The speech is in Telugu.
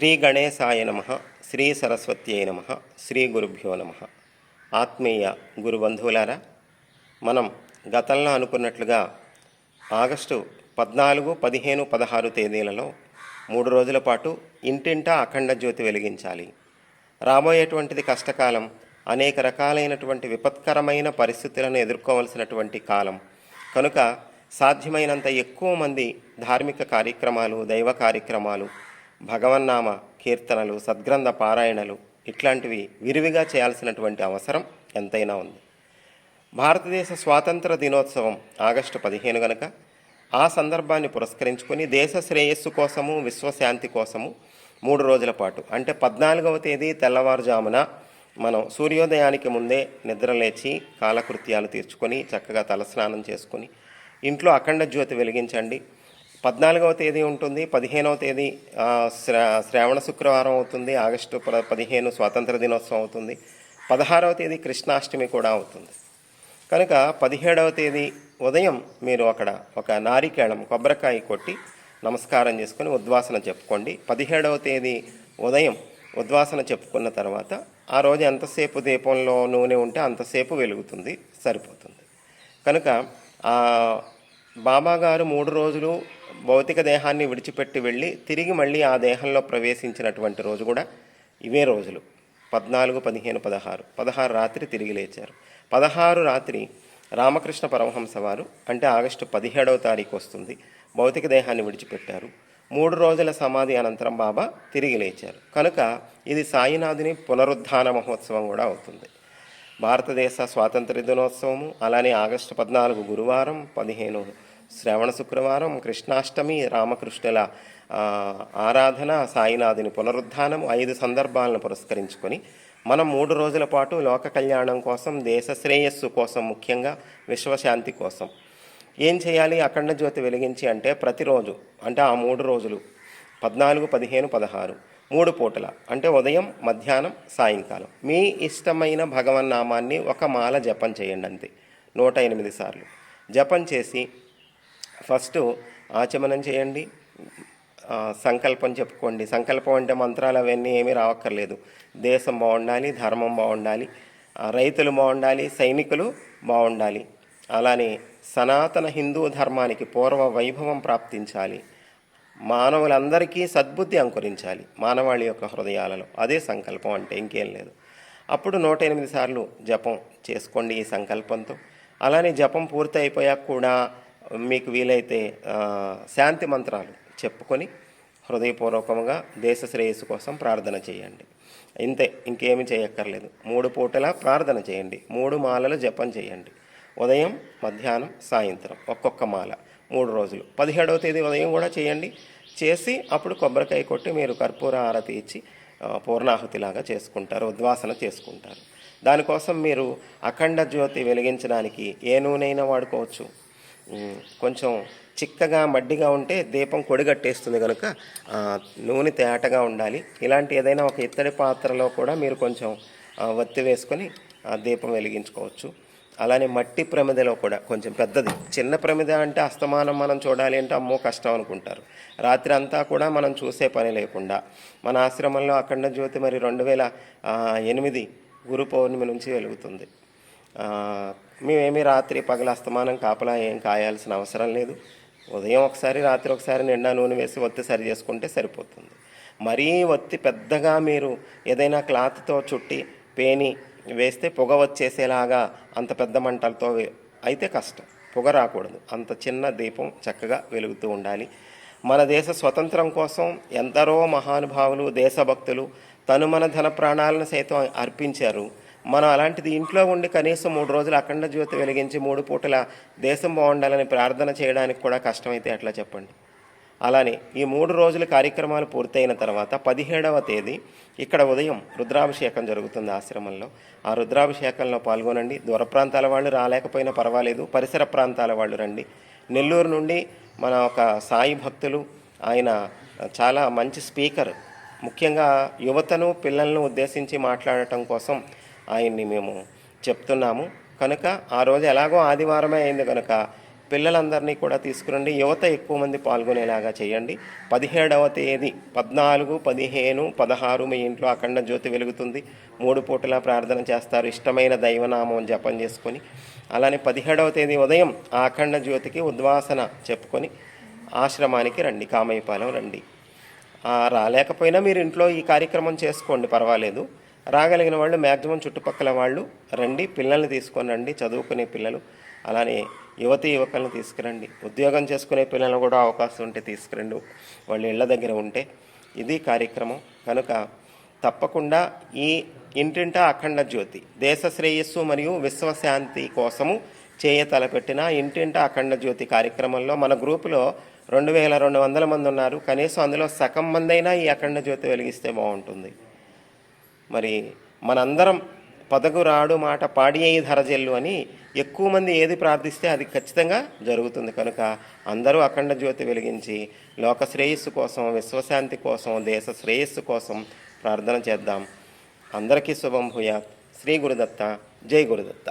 శ్రీ గణేశాయ నమ శ్రీ సరస్వత్యై నమ శ్రీ గురుభ్యో నమ. ఆత్మీయ గురుబంధువులారా మనం గతంలో అనుకున్నట్లుగా ఆగస్టు పద్నాలుగు పదిహేను పదహారు తేదీలలో మూడు రోజుల పాటు ఇంటింటా అఖండ జ్యోతి వెలిగించాలి. రాబోయేటువంటిది కష్టకాలం అనేక రకాలైనటువంటి విపత్కరమైన పరిస్థితులను ఎదుర్కోవలసినటువంటి కాలం. కనుక సాధ్యమైనంత ఎక్కువ మంది ధార్మిక కార్యక్రమాలు దైవ కార్యక్రమాలు భగవన్నామ కీర్తనలు సద్గ్రంథ పారాయణలు ఇట్లాంటివి విరివిగా చేయాల్సినటువంటి అవసరం ఎంతైనా ఉంది. భారతదేశ స్వాతంత్ర దినోత్సవం ఆగస్టు పదిహేను గనక ఆ సందర్భాన్ని పురస్కరించుకొని దేశ శ్రేయస్సు కోసము విశ్వశాంతి కోసము మూడు రోజుల పాటు అంటే పద్నాలుగవ తేదీ తెల్లవారుజామున మనం సూర్యోదయానికి ముందే నిద్రలేచి కాలకృత్యాలు తీర్చుకొని చక్కగా తలస్నానం చేసుకొని ఇంట్లో అఖండ జ్యోతి వెలిగించండి. పద్నాలుగవ తేదీ ఉంటుంది. పదిహేనవ తేదీ శ్రా శ్రావణ శుక్రవారం అవుతుంది. ఆగస్టు ప- పదిహేను స్వాతంత్ర దినోత్సవం అవుతుంది. పదహారవ తేదీ కృష్ణాష్టమి కూడా అవుతుంది. కనుక పదిహేడవ తేదీ ఉదయం మీరు అక్కడ ఒక నారికేళం కొబ్బరికాయ కొట్టి నమస్కారం చేసుకొని ఉద్వాసన చెప్పుకోండి. పదిహేడవ తేదీ ఉదయం ఉద్వాసన చెప్పుకున్న తర్వాత ఆ రోజు ఎంతసేపు దీపంలో నూనె ఉంటే అంతసేపు వెలుగుతుంది సరిపోతుంది. కనుక బాబాగారు గారు మూడు రోజులు భౌతిక దేహాన్ని విడిచిపెట్టి వెళ్ళి తిరిగి మళ్ళీ ఆ దేహంలో ప్రవేశించినటువంటి రోజు కూడా ఇవే రోజులు. పద్నాలుగు పదిహేను పదహారు. పదహారు రాత్రి తిరిగి లేచారు. పదహారు రాత్రి రామకృష్ణ పరమహంస వారు అంటే ఆగస్టు పదిహేడవ తారీఖు వస్తుంది భౌతిక దేహాన్ని విడిచిపెట్టారు. మూడు రోజుల సమాధి అనంతరం బాబా తిరిగి లేచారు. కనుక ఇది సాయినాథుని పునరుద్ధాన మహోత్సవం కూడా అవుతుంది. భారతదేశ స్వాతంత్ర దినోత్సవము అలానే ఆగస్టు పద్నాలుగు గురువారం పదిహేను శ్రవణ శుక్రవారం కృష్ణాష్టమి రామకృష్ణుల ఆరాధన సాయినాథుని పునరుద్ధానం ఐదు సందర్భాలను పురస్కరించుకొని మనం మూడు రోజుల పాటు లోక కళ్యాణం కోసం దేశ శ్రేయస్సు కోసం ముఖ్యంగా విశ్వశాంతి కోసం. ఏం చేయాలి? అఖండ జ్యోతి వెలిగించి అంటే ప్రతిరోజు అంటే ఆ మూడు రోజులు పద్నాలుగు పదిహేను పదహారు మూడు పూటల అంటే ఉదయం మధ్యాహ్నం సాయంకాలం. మీ ఇష్టమైన భగవన్నామాన్ని ఒక మాల జపం చేయండి అంతే నూట ఎనిమిది సార్లు. జపం చేసి ఫస్ట్ ఆచమనం చేయండి సంకల్పం చెప్పుకోండి. సంకల్పం అంటే మంత్రాలు అవన్నీ ఏమీ రావక్కర్లేదు. దేశం బాగుండాలి ధర్మం బాగుండాలి రైతులు బాగుండాలి సైనికులు బాగుండాలి. అలానే సనాతన హిందూ ధర్మానికి పూర్వ వైభవం ప్రాప్తించాలి. మానవులందరికీ సద్బుద్ధి అంకురించాలి మానవాళి యొక్క హృదయాలలో. అదే సంకల్పం అంటే ఇంకేం లేదు. అప్పుడు నూట ఎనిమిది సార్లు జపం చేసుకోండి ఈ సంకల్పంతో. అలానే జపం పూర్తి అయిపోయాక కూడా మీకు వీలైతే శాంతి మంత్రాలు చెప్పుకొని హృదయపూర్వకంగా దేశ శ్రేయస్సు కోసం ప్రార్థన చేయండి. ఇంతే ఇంకేమి చేయక్కర్లేదు. మూడు పూటల ప్రార్థన చేయండి. మూడు మాలలు జపం చేయండి. ఉదయం మధ్యాహ్నం సాయంత్రం ఒక్కొక్క మాల మూడు రోజులు. పదిహేడవ తేదీ ఉదయం కూడా చేయండి. చేసి అప్పుడు కొబ్బరికాయ కొట్టి మీరు కర్పూర ఆరతి ఇచ్చి పూర్ణాహుతిలాగా చేసుకుంటారు ఉద్వాసన చేసుకుంటారు. దానికోసం మీరు అఖండ జ్యోతి వెలిగించడానికి ఏ నూనెైనా వాడుకోవచ్చు. కొంచెం చిక్కగా మడ్డిగా ఉంటే దీపం కొడిగట్టేస్తుంది కనుక నూనె తేటగా ఉండాలి. ఇలాంటి ఏదైనా ఒక ఇత్తడి పాత్రలో కూడా మీరు కొంచెం వత్తి వేసుకొని ఆ దీపం వెలిగించుకోవచ్చు. అలానే మట్టి ప్రమిదలో కూడా కొంచెం పెద్దది. చిన్న ప్రమిద అంటే అస్తమానం మనం చూడాలి అంటే అమ్మో కష్టం అనుకుంటారు. రాత్రి అంతా కూడా మనం చూసే పని లేకుండా మన ఆశ్రమంలో అఖండ జ్యోతి మరి రెండు వేల ఎనిమిది గురు పౌర్ణమి నుంచి వెలుగుతుంది. మేమేమి రాత్రి పగల అస్తమానం కాపలా ఏం కాయాల్సిన అవసరం లేదు. ఉదయం ఒకసారి రాత్రి ఒకసారి నిండా నూనె వేసి ఒత్తి సరి చేసుకుంటే సరిపోతుంది. మరీ ఒత్తి పెద్దగా మీరు ఏదైనా క్లాత్తో చుట్టి పేని వేస్తే పొగ వచ్చేసేలాగా అంత పెద్ద మంటలతో అయితే కష్టం. పొగ రాకూడదు. అంత చిన్న దీపం చక్కగా వెలుగుతూ ఉండాలి. మన దేశ స్వతంత్రం కోసం ఎందరో మహానుభావులు దేశభక్తులు తను మన ధన ప్రాణాలను సైతం అర్పించారు. మనం అలాంటిది ఇంట్లో ఉండి కనీసం మూడు రోజులు అఖండ జ్యోతి వెలిగించి మూడు పూటల దేశం బాగుండాలని ప్రార్థన చేయడానికి కూడా కష్టమైతే ఎట్లా చెప్పండి? అలానే ఈ మూడు రోజుల కార్యక్రమాలు పూర్తయిన తర్వాత పదిహేడవ తేదీ ఇక్కడ ఉదయం రుద్రాభిషేకం జరుగుతుంది ఆశ్రమంలో. ఆ రుద్రాభిషేకంలో పాల్గొనండి. దూర ప్రాంతాల వాళ్ళు రాలేకపోయినా పర్వాలేదు. పరిసర ప్రాంతాల వాళ్ళు రండి. నెల్లూరు నుండి మన ఒక సాయి భక్తులు ఆయన చాలా మంచి స్పీకర్. ముఖ్యంగా యువతను పిల్లలను ఉద్దేశించి మాట్లాడటం కోసం ఆయన్ని మేము చెప్తున్నాము. కనుక ఆ రోజు ఎలాగో ఆదివారమే అయింది కనుక పిల్లలందరినీ కూడా తీసుకురండి. యువత ఎక్కువ మంది పాల్గొనేలాగా చేయండి. పదిహేడవ తేదీ పద్నాలుగు పదిహేను పదహారు మీ ఇంట్లో అఖండ జ్యోతి వెలుగుతుంది. మూడు పూటలా ప్రార్థన చేస్తారు. ఇష్టమైన దైవనామం జపం చేసుకొని అలానే పదిహేడవ తేదీ ఉదయం ఆ అఖండ జ్యోతికి ఉద్వాసన చెప్పుకొని ఆశ్రమానికి రండి కామయపాలెం రండి. రాలేకపోయినా మీరు ఇంట్లో ఈ కార్యక్రమం చేసుకోండి పర్వాలేదు. రాగలిగిన వాళ్ళు మ్యాక్సిమం చుట్టుపక్కల వాళ్ళు రండి పిల్లల్ని తీసుకొని రండి చదువుకునే పిల్లలు అలానే యువతి యువకులను తీసుకురండి. ఉద్యోగం చేసుకునే పిల్లలను కూడా అవకాశం ఉంటే తీసుకురండి. వాళ్ళు ఇళ్ళ దగ్గర ఉంటే ఇది కార్యక్రమం. కనుక తప్పకుండా ఈ ఇంటింట అఖండ జ్యోతి దేశ శ్రేయస్సు మరియు విశ్వశాంతి కోసము చేయ తలపెట్టిన ఇంటింట అఖండ జ్యోతి కార్యక్రమంలో మన గ్రూపులో రెండు వేల రెండు వందల మంది ఉన్నారు. కనీసం అందులో సగం మందైనా ఈ అఖండ జ్యోతి వెలిగిస్తే బాగుంటుంది. మరి మనందరం పదకు రాడు మాట పాడి అయి ధరజెల్లు అని ఎక్కువ మంది ఏది ప్రార్థిస్తే అది ఖచ్చితంగా జరుగుతుంది. కనుక అందరూ అఖండ జ్యోతి వెలిగించి లోక శ్రేయస్సు కోసం విశ్వశాంతి కోసం దేశ శ్రేయస్సు కోసం ప్రార్థన చేద్దాం. అందరికీ శుభం భూయాత్. శ్రీ గురుదత్త. జై గురుదత్త.